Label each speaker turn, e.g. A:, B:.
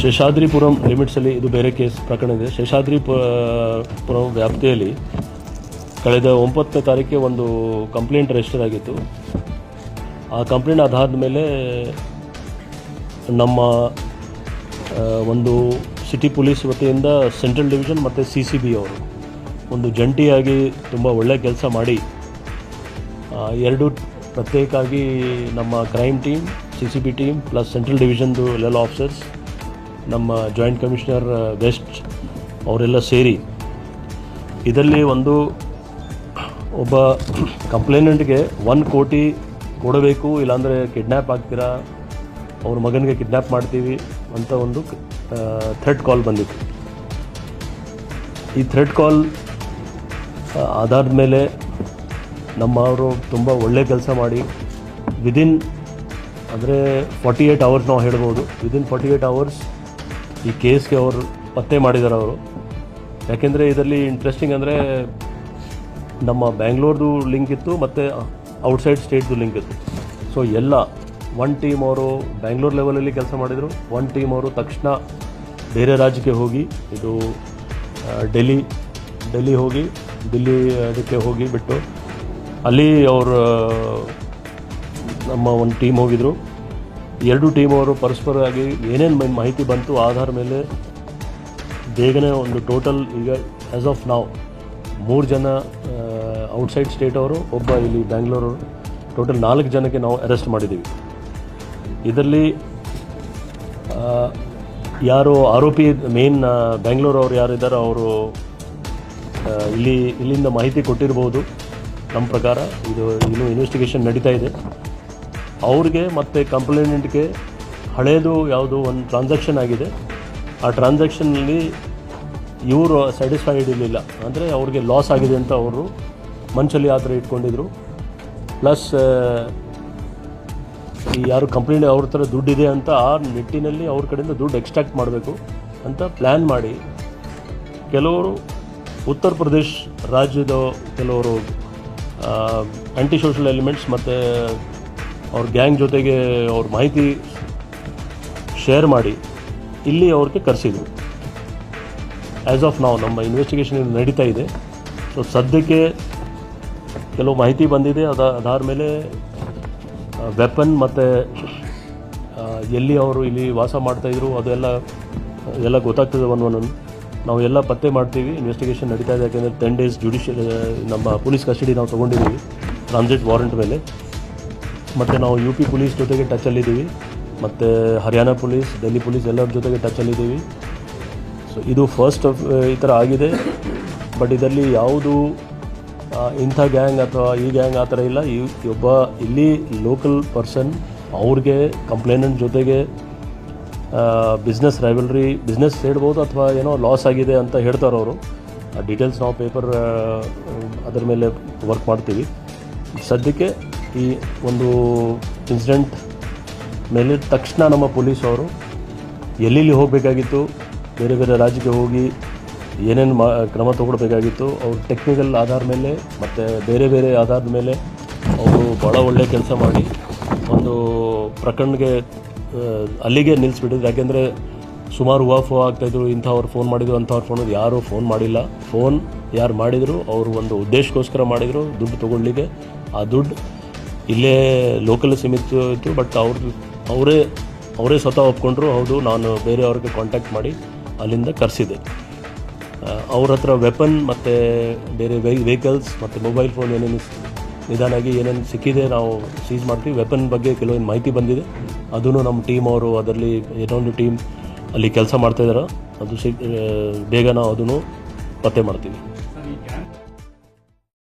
A: ಶೇಷಾದ್ರಿಪುರಂ ಲಿಮಿಟ್ಸಲ್ಲಿ ಇದು ಬೇರೆ ಕೇಸ್ ಪ್ರಕರಣ ಇದೆ. ಶೇಷಾದ್ರಿಪುರಂ ವ್ಯಾಪ್ತಿಯಲ್ಲಿ ಕಳೆದ ಒಂಬತ್ತನೇ ತಾರೀಕಿಗೆ ಒಂದು ಕಂಪ್ಲೇಂಟ್ ರಿಜಿಸ್ಟರ್ ಆಗಿತ್ತು. ಆ ಕಂಪ್ಲೇಂಟ್ ಆಧಾರದ ಮೇಲೆ ನಮ್ಮ ಒಂದು ಸಿಟಿ ಪೊಲೀಸ್ ವತಿಯಿಂದ ಸೆಂಟ್ರಲ್ ಡಿವಿಷನ್ ಮತ್ತು ಸಿ ಸಿ ಬಿ ಅವರು ಒಂದು ಜಂಟಿಯಾಗಿ ತುಂಬ ಒಳ್ಳೆಯ ಕೆಲಸ ಮಾಡಿ ಎರಡು ಪ್ರತ್ಯೇಕವಾಗಿ ನಮ್ಮ crime team C C B team plus central ಡಿವಿಷನ್ದು ಎಲ್ಲ ಆಫೀಸರ್ಸ್ ನಮ್ಮ ಜಾಯಿಂಟ್ ಕಮಿಷನರ್ ವೆಸ್ಟ್ ಅವರೆಲ್ಲ ಸೇರಿ ಇದರಲ್ಲಿ ಒಂದು ಒಬ್ಬ ಕಂಪ್ಲೇನೆಂಟ್ಗೆ ಒನ್ ಕೋಟಿ ಕೊಡಬೇಕು, ಇಲ್ಲಾಂದರೆ ಕಿಡ್ನ್ಯಾಪ್ ಆಗ್ತೀರಾ, ಅವ್ರ ಮಗನಿಗೆ ಕಿಡ್ನ್ಯಾಪ್ ಮಾಡ್ತೀವಿ ಅಂತ ಒಂದು ಥ್ರೆಡ್ ಕಾಲ್ ಬಂದಿತ್ತು. ಈ ಥ್ರೆಡ್ ಕಾಲ್ ಆಧಾರದ ಮೇಲೆ ನಮ್ಮವರು ತುಂಬ ಒಳ್ಳೆ ಕೆಲಸ ಮಾಡಿ ವಿದಿನ್ ಅಂದರೆ ಫಾರ್ಟಿ ಏಯ್ಟ್ ಅವರ್ಸ್ ನಾವು ಹೇಳ್ಬೋದು ವಿದಿನ್ ಫಾರ್ಟಿ ಏಯ್ಟ್ ಅವರ್ಸ್ ಈ ಕೇಸ್ಗೆ ಅವರು ಪತ್ತೆ ಮಾಡಿದ್ದಾರೆ ಅವರು. ಯಾಕೆಂದರೆ ಇದರಲ್ಲಿ ಇಂಟ್ರೆಸ್ಟಿಂಗ್ ಅಂದರೆ ನಮ್ಮ ಬ್ಯಾಂಗ್ಳೂರ್ದು ಲಿಂಕ್ ಇತ್ತು, ಮತ್ತು ಔಟ್ಸೈಡ್ ಸ್ಟೇಟ್ದು ಲಿಂಕ್ ಇತ್ತು. ಸೊ ಎಲ್ಲ ಒನ್ ಟೀಮ್ ಅವರು ಬ್ಯಾಂಗ್ಳೂರು ಲೆವೆಲಲ್ಲಿ ಕೆಲಸ ಮಾಡಿದರು. ಒನ್ ಟೀಮ್ ಅವರು ತಕ್ಷಣ ಬೇರೆ ರಾಜ್ಯಕ್ಕೆ ಹೋಗಿ, ಇದು ಡೆಲ್ಲಿ ಡೆಲ್ಲಿ ಹೋಗಿ ದಿಲ್ಲಿ ಅದಕ್ಕೆ ಹೋಗಿ ಬಿಟ್ಟು ಅಲ್ಲಿ ಅವರು ನಮ್ಮ ಒಂದು ಟೀಮ್ ಹೋಗಿದ್ರು. ಎರಡು ಟೀಮ್ ಅವರು ಪರಸ್ಪರವಾಗಿ ಏನೇನು ಮಾಹಿತಿ ಬಂತು, ಆಧಾರ ಮೇಲೆ ಬೇಗನೆ ಒಂದು ಟೋಟಲ್ ಈಗ ಆ್ಯಸ್ ಆಫ್ ನಾವು ಮೂರು ಜನ ಔಟ್ಸೈಡ್ ಸ್ಟೇಟ್ ಅವರು, ಒಬ್ಬ ಇಲ್ಲಿ ಬ್ಯಾಂಗ್ಳೂರು ಟೋಟಲ್ ನಾಲ್ಕು ಜನಕ್ಕೆ ನಾವು ಅರೆಸ್ಟ್ ಮಾಡಿದ್ದೀವಿ ಇದರಲ್ಲಿ ಯಾರು ಆರೋಪಿ ಮೇನ್ ಬ್ಯಾಂಗ್ಳೂರು ಅವರು ಯಾರಿದ್ದಾರೋ ಅವರು ಇಲ್ಲಿ ಇಲ್ಲಿಂದ ಮಾಹಿತಿ ಕೊಟ್ಟಿರ್ಬೋದು. ನಮ್ಮ ಪ್ರಕಾರ ಇದು ಇನ್ನೂ ಇನ್ವೆಸ್ಟಿಗೇಷನ್ ನಡೀತಾ ಇದೆ. ಅವ್ರಿಗೆ ಮತ್ತು ಕಂಪ್ಲೇಂಟ್ಗೆ ಹಳೇದು ಯಾವುದು ಒಂದು ಟ್ರಾನ್ಸಾಕ್ಷನ್ ಆಗಿದೆ. ಆ ಟ್ರಾನ್ಸಾಕ್ಷನಲ್ಲಿ ಇವರು ಸ್ಯಾಟಿಸ್ಫೈಡ್ ಇರಲಿಲ್ಲ. ಅಂದರೆ ಅವ್ರಿಗೆ ಲಾಸ್ ಆಗಿದೆ ಅಂತ ಅವರು ಮನಸ್ಸಲ್ಲಿ ಆ ಥರ ಇಟ್ಕೊಂಡಿದ್ರು. ಪ್ಲಸ್ ಈ ಯಾರು ಕಂಪ್ಲೇಂಟ್ ಅವ್ರ ಥರ ದುಡ್ಡಿದೆ ಅಂತ ಆ ನಿಟ್ಟಿನಲ್ಲಿ ಅವ್ರ ಕಡೆಯಿಂದ ದುಡ್ಡು ಎಕ್ಸ್ಟ್ರಾಕ್ಟ್ ಮಾಡಬೇಕು ಅಂತ ಪ್ಲ್ಯಾನ್ ಮಾಡಿ ಕೆಲವರು ಉತ್ತರ ಪ್ರದೇಶ್ ರಾಜ್ಯದ ಕೆಲವರು ಆ್ಯಂಟಿ ಸೋಷಲ್ ಎಲಿಮೆಂಟ್ಸ್ ಮತ್ತು ಅವ್ರ ಗ್ಯಾಂಗ್ ಜೊತೆಗೆ ಅವ್ರ ಮಾಹಿತಿ ಶೇರ್ ಮಾಡಿ ಇಲ್ಲಿ ಅವ್ರಿಗೆ ಕರೆಸಿದ್ರು. ಆ್ಯಸ್ ಆಫ್ ನಾವು ನಮ್ಮ ಇನ್ವೆಸ್ಟಿಗೇಷನ್ ನಡೀತಾ ಇದೆ. ಸೊ ಸದ್ಯಕ್ಕೆ ಕೆಲವು ಮಾಹಿತಿ ಬಂದಿದೆ. ಅದ ಅದಾದ ಮೇಲೆ ವೆಪನ್ ಮತ್ತು ಎಲ್ಲಿ ಅವರು ಇಲ್ಲಿ ವಾಸ ಮಾಡ್ತಾಯಿದ್ರು ಅದೆಲ್ಲ, ಎಲ್ಲ ಗೊತ್ತಾಗ್ತದೆ ಒಂದು ಒಂದೊಂದು ನಾವು ಎಲ್ಲ ಪತ್ತೆ ಮಾಡ್ತೀವಿ. ಇನ್ವೆಸ್ಟಿಗೇಷನ್ ನಡೀತಾ ಇದೆ. ಯಾಕೆಂದರೆ ಟೆನ್ ಡೇಸ್ ಜುಡಿಷಿಯಲ್ ನಮ್ಮ ಪೊಲೀಸ್ ಕಸ್ಟಡಿ ನಾವು ತೊಗೊಂಡಿದ್ದೀವಿ. ಟ್ರಾನ್ಸಿಟ್ ವಾರೆಂಟ್ ಮೇಲೆ. ಮತ್ತು ನಾವು ಯು ಪಿ ಪೊಲೀಸ್ ಜೊತೆಗೆ ಟಚಲ್ಲಿದ್ದೀವಿ ಮತ್ತು ಹರಿಯಾಣ ಪೊಲೀಸ್ ಡೆಲ್ಲಿ ಪೊಲೀಸ್ ಎಲ್ಲರ ಜೊತೆಗೆ ಟಚಲ್ಲಿದ್ದೀವಿ ಸೊ ಇದು ಫಸ್ಟ್ ಆಫ್ ಈ ಥರ ಆಗಿದೆ. ಬಟ್ ಇದರಲ್ಲಿ ಯಾವುದು ಇಂಥ ಗ್ಯಾಂಗ್ ಅಥವಾ ಈ ಗ್ಯಾಂಗ್ ಆ ಥರ ಇಲ್ಲ. ಈ ಒಬ್ಬ ಇಲ್ಲಿ ಲೋಕಲ್ ಪರ್ಸನ್ ಅವ್ರಿಗೆ ಕಂಪ್ಲೇನೆಂಟ್ ಜೊತೆಗೆ ಬಿಸ್ನೆಸ್ ರೈವಲ್ರಿ ಬಿಸ್ನೆಸ್ ಹೇಳ್ಬೋದು ಅಥವಾ ಏನೋ ಲಾಸ್ ಆಗಿದೆ ಅಂತ ಹೇಳ್ತಾರೆ ಅವರು. ಆ ಡೀಟೇಲ್ಸ್ ನಾವು ಪೇಪರ್ ಅದರ ಮೇಲೆ ವರ್ಕ್ ಮಾಡ್ತೀವಿ. ಸದ್ಯಕ್ಕೆ ಈ ಒಂದು ಇನ್ಸಿಡೆಂಟ್ ಮೇಲೆ ತಕ್ಷಣ ನಮ್ಮ ಪೊಲೀಸ್ ಅವರು ಎಲ್ಲೆಲ್ಲಿ ಹೋಗಬೇಕಾಗಿತ್ತು, ಬೇರೆ ಬೇರೆ ರಾಜ್ಯಕ್ಕೆ ಹೋಗಿ ಏನೇನು ಮಾ, ಕ್ರಮ ತಗೊಳ್ಬೇಕಾಗಿತ್ತು, ಅವ್ರು ಟೆಕ್ನಿಕಲ್ ಆಧಾರ ಮೇಲೆ ಮತ್ತು ಬೇರೆ ಬೇರೆ ಆಧಾರದ ಮೇಲೆ ಅವರು ಭಾಳ ಒಳ್ಳೆಯ ಕೆಲಸ ಮಾಡಿ ಒಂದು ಪ್ರಕರಣಕ್ಕೆ ಅಲ್ಲಿಗೆ ನಿಲ್ಲಿಸ್ಬಿಟ್ಟಿದ್ರು ಯಾಕೆಂದರೆ ಸುಮಾರು ಹೂವು ಫೋ ಆಗ್ತಾಯಿದ್ರು ಇಂಥವ್ರು ಫೋನ್ ಮಾಡಿದ್ರು, ಅಂಥವ್ರು ಫೋನ್ ಯಾರೂ ಫೋನ್ ಮಾಡಿಲ್ಲ. ಫೋನ್ ಯಾರು ಮಾಡಿದರು, ಅವರು ಒಂದು ಉದ್ದೇಶಕ್ಕೋಸ್ಕರ ಮಾಡಿದರು, ದುಡ್ಡು ತೊಗೊಳ್ಲಿಕ್ಕೆ ಆ ದುಡ್ಡು ಇಲ್ಲೇ ಲೋಕಲ್ ಸೀಮಿತ ಇತ್ತು ಬಟ್ ಅವ್ರದ್ದು ಅವರೇ ಅವರೇ ಸ್ವತಃ ಒಪ್ಕೊಂಡ್ರು, ಹೌದು, ನಾನು ಬೇರೆಯವ್ರಿಗೆ ಕಾಂಟ್ಯಾಕ್ಟ್ ಮಾಡಿ ಅಲ್ಲಿಂದ ಕರೆಸಿದೆ. ಅವ್ರ ಹತ್ರ ವೆಪನ್ ಮತ್ತು ಬೇರೆ ವೆಹಿ ವೆಹಿಕಲ್ಸ್ ಮತ್ತು ಮೊಬೈಲ್ ಫೋನ್ ಏನೇನು ನಿಧಾನಾಗಿ ಏನೇನು ಸಿಕ್ಕಿದೆ, ನಾವು ಸೀಸ್ ಮಾಡ್ತೀವಿ. ವೆಪನ್ ಬಗ್ಗೆ ಕೆಲವೊಂದು ಮಾಹಿತಿ ಬಂದಿದೆ. ಅದೂ ನಮ್ಮ ಟೀಮ್ ಅವರು ಅದರಲ್ಲಿ, ಏನೊಂದು ಟೀಮ್ ಅಲ್ಲಿ ಕೆಲಸ ಮಾಡ್ತಾಯಿದ್ದಾರೆ ಅದು ಸಿ ಬೇಗ ನಾವು ಅದನ್ನು ಪತ್ತೆ ಮಾಡ್ತೀವಿ.